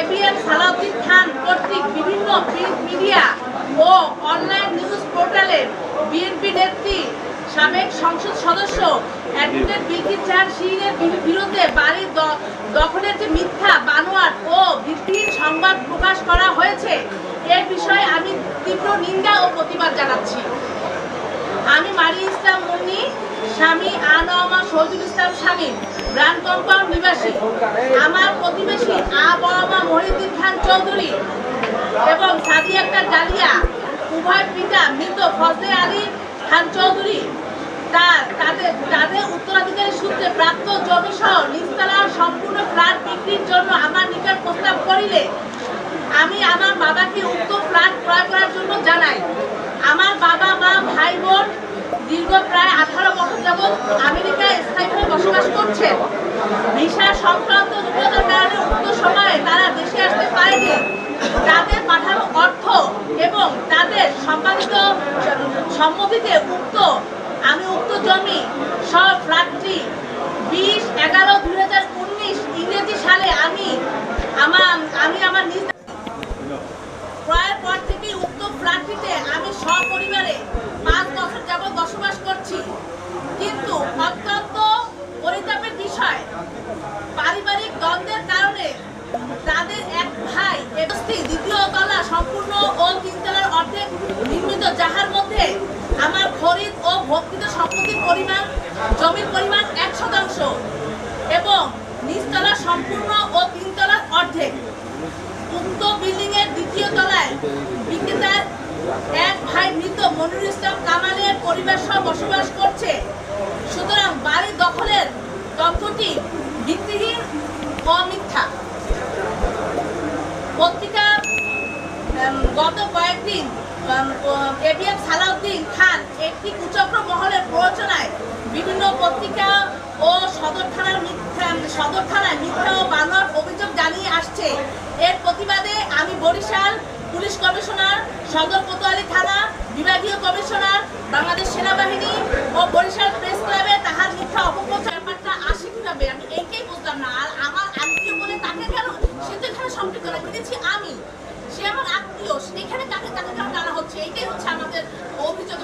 ABM Salauddin Khan কর্তৃক বিভিন্ন print media ও অনলাইন নিউজ পোর্টালে বিএনপি নেত্রী, সাবেক সংসদ সদস্য, অ্যাডভোকেট বিলকিস জাহান শিরিনের বি- বিরুদ্ধে বাড়ির দখলের যে মিথ্যা বানোয়ার ও ভিত্তিহীন সংবাদ প্রকাশ করা হয়েছে, এর বিষয়ে আমি তীব্র নিন্দা ও প্রতিবাদ জানাচ্ছি। আমি মারি ইসলাম মুন্নি, স্বামী আনোয়ামা শহীদুল ইসলাম স্বামী ব্রান্ড কম্পাউন্ড নিবাসী আমার প্রতিবেশী আবহাওয়া মহিউদ্দিন খান চৌধুরী এবং সাদি আক্তার ডালিয়া, উভয় পিতা মৃত ফজলে আলী খান চৌধুরী। তার তাদের তাদের উত্তরাধিকারী সূত্রে প্রাপ্ত জমি সহ নিস্তালার সম্পূর্ণ ফ্ল্যাট বিক্রির জন্য আমার নিকট প্রস্তাব করিলে আমি আমার বাবাকে উক্ত ফ্ল্যাট ক্রয় করার জন্য জানাই। আমার বাবা, মা ভাই বোন দীর্ঘ প্রায় আঠারো বছর যাবৎ আমেরিকায় স্থায়ীভাবে বসবাস করছেন। ভিসা সংক্রান্ত জটিলতার কারণে উক্ত সময়ে তারা দেশে আসতে পারেনি। তাদের পাঠানো অর্থ এবং তাদের সম্পাদিত সম্মতিতে উক্ত, আমি উক্ত জমি সব ফ্ল্যাটটি বিশ এগারো দুই হাজার উনিশ ইংরেজি সালে আমি আমার আমি আমার নিজ ক্রয়ের পর থেকে উক্ত ফ্ল্যাটটিতে আমি সপরিবারে পাঁচ বছর যাবৎ বসবাস করছি। বিষয় পারিবারিক দ্বন্দ্বের কারণে তাদের এক ভাই, এগস্তি, দ্বিতীয় তলা, সম্পূর্ণ ও তিনতলার অর্ধেক নির্মিত, যাহার মধ্যে আমার খরিদ ও ভক্তিত সম্পত্তির পরিমাণ, জমির পরিমাণ এক শতাংশ এবং নিচতলা সম্পূর্ণ ও তিনতলার অর্ধেক। উক্ত বিল্ডিং এর দ্বিতীয় তলায় বিক্রেতার এক ভাই মৃত। মনিরুল ইসলাম কামালের পরিবার সহ বসবাস করছে। সুতরাং বাড়ি দখলের তথ্যটি ভিত্তিহীন ও মিথ্যা। পত্রিকা গত কয়েকদিন এবিএম সালাউদ্দিন খান একটি কুচক্র মহলের প্ররোচনায় বিভিন্ন পত্রিকা ও সদর থানার মিথ্যা সদর থানায় মিথ্যা ও বানোয়ার অভিযোগ জানিয়ে আসছে। এর প্রতিবাদে আমি বরিশাল পুলিশ কমিশনার সদর কোতোয়ালি থানা খুঁজেছি আমি। সে আমার আত্মীয়, সেখানে তাকে তাকে কারণ টানা হচ্ছে। এইটাই হচ্ছে আমাদের অভিযোগ।